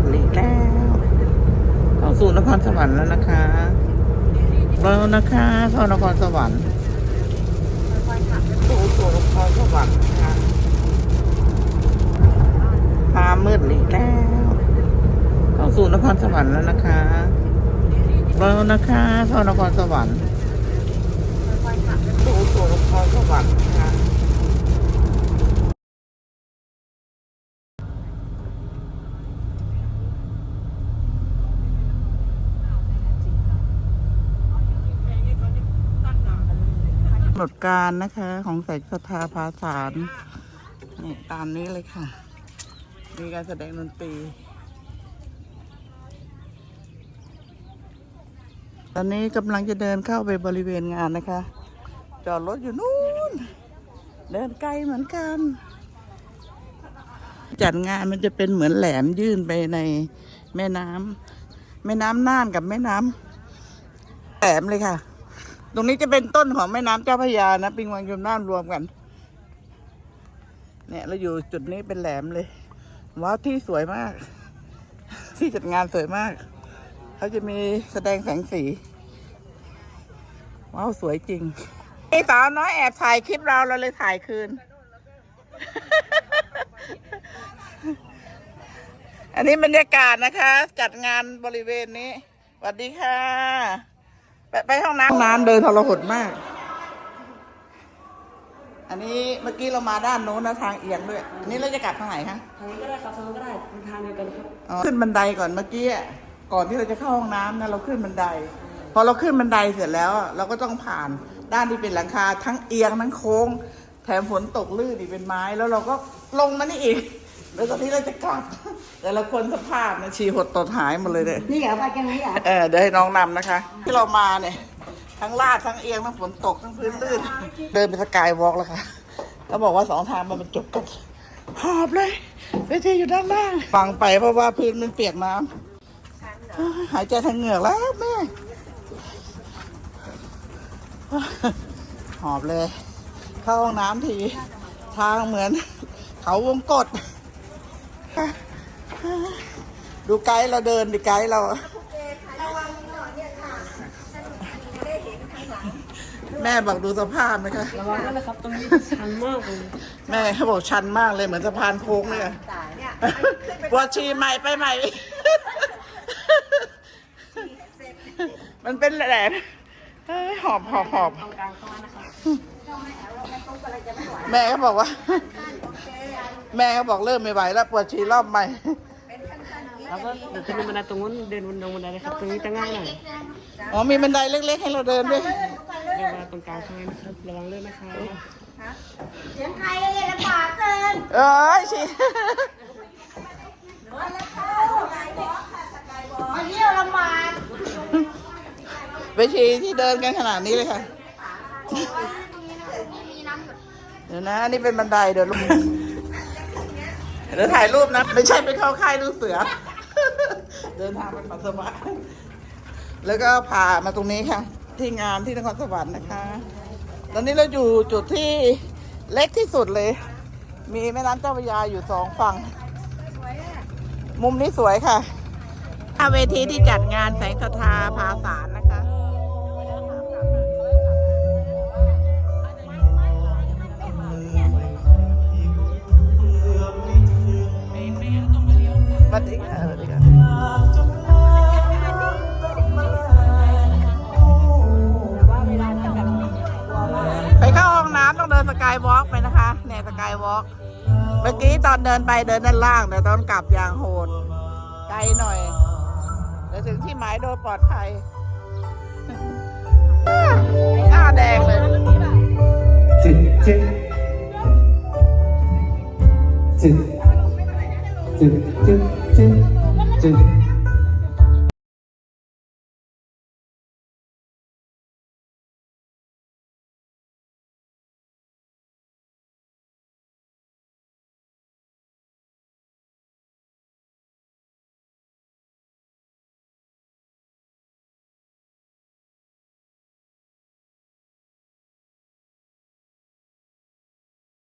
ดอีกแล้วเข้าสู่นครสวรรค์แล้วนะคะเรานะคะเข้านครสวรรค์สู่สู่นครสวรรค์นะคะฟ้ามืดอีกแล้วเข้าสู่นครสวรรค์แล้วนะคะเรานะคะเข้านครสวรรค์สู่สู่นครสวรรค์นะคะ หนดการนะคะของแสงสถาภาสารนี่ตามนี้เลยค่ะ มีการแสดงดนตรี ตอนนี้กำลังจะเดินเข้าไปบริเวณงานนะคะ จอดรถอยู่นู่น เดินไกลเหมือนกัน จัดงานมันจะเป็นเหมือนแหลมยื่นไปในแม่น้ำแม่น้ำน่านกับแม่น้ำแหลมเลยค่ะ ตรงนี้จะเป็นต้นของแม่น้ำเจ้าพระยานะปิงวังยมน่านรวมกัน เนี่ยเราอยู่จุดนี้เป็นแหลมเลย ว้าวที่สวยมาก ที่จัดงานสวยมาก เขาจะมีแสดงแสงสี ว้าวสวยจริงไอ้สาวน้อยแอบถ่ายคลิปเราเราเลยถ่ายคืน อันนี้บรรยากาศนะคะ จัดงานบริเวณนี้สวัสดีค่ะ ไปไปห้องน้ำน้ำเดินทรหดมาก อันนี้เมื่อกี้เรามาด้านโน้นนะทางเอียงด้วยอันนี้เราจะกลับทางไหนคะทางนี้ก็ได้ครับทางนี้ก็ได้เป็นทางเดียวกันครับอ๋อขึ้นบันไดก่อนเมื่อกี้อะก่อนที่เราจะเข้าห้องน้ำนะเราขึ้นบันได พอเราขึ้นบันไดเสร็จแล้วอะเราก็ต้องผ่านด้านที่เป็นหลังคา ทั้งเอียงทั้งโค้ง แถมฝนตกลื่นอีกเป็นไม้แล้วเราก็ลงมานี่อีก แล้วตอนนี้เราจะกลับ แต่ละคนสภาพนะชีหดตดหายหมดเลยเนี่ยนี่เหรอไปกันนี้เหรอเออเดี๋ยวให้น้องนำนะคะ ที่เรามาเนี่ย ทั้งลาดทั้งเอียงทั้งฝนตกทั้งพื้นลื่น เดินไปสกายวอล์กแล้วค่ะเขาบอกว่าสองทางมันบรรจบกันหอบเลยเวทีอยู่ด้านล่างฟังไปเพราะว่าพื้นมันเปียกน้ำเฮ้ยหายใจทางเหงือกแล้วแม่หอบเลย เข้าห้องน้ำที ทางเหมือนเขาวงกต ดูไกด์เราเดินดิไกด์เราแม่บอกดูสภาพนะคะ ระวังด้วยนะครับตรงนี้ชันมากเลย แม่เขาบอกชันมากเลยเหมือนสะพานโค้งเลยอะปวดชีใหม่ไปใหม่ มันเป็นแหลมเฮ้ยหอบหอบหอบตรงกลางเข้ามานะครับแม่เขาบอกว่า แม่เขาบอกเริ่มไม่ไหวแล้วปวดชีรอบใหม่แล้วก็เดี๋ยวจะมีบันไดตรงนู้นเดินบนลงบันไดเลยครับตรงนี้จะง่ายหน่อยอ๋อมีบันไดเล็ก ๆ ให้เราเดินด้วยเดินมาตรงกลางเข้ามานะครับระวังด้วยนะครับเสียงใครเลยลำบากเกินเอ้ยชีมาเที่ยวลำบากไปชีที่เดินกันขนาดนี้เลยค่ะเดี๋ยวนะอันนี่เป็นบันไดเดี๋ยวลง เดี๋ยวถ่ายรูปนะ ไม่ใช่ไปเข้าค่ายลูกเสือ เดินทางไปปัสสาวะแล้วก็พามาตรงนี้ค่ะ ที่งานที่นครสวรรค์นะคะ ตอนนี้เราอยู่จุดที่เล็กที่สุดเลย มีแม่น้ำเจ้าพระยาอยู่สองฝั่ง มุมนี้สวยค่ะเวทีที่จัดงานแสงสถาภาสาร วัสดีค่ะสวัสดีค่ะไปเข้าห้องน้ำต้องเดินสกายวอล์กไปนะคะเนี่ยสกายวอล์กเมื่อกี้ตอนเดินไปเดินด้านล่างแต่ตอนกลับอย่างโหดไกลหน่อยแต่ถึงที่หมายโดยปลอดภัยหน้าแดงเลยจึ๊ดจึ๊ดจึ๊ดจึ๊ดจึ๊ดจึ๊ด จึ๊ด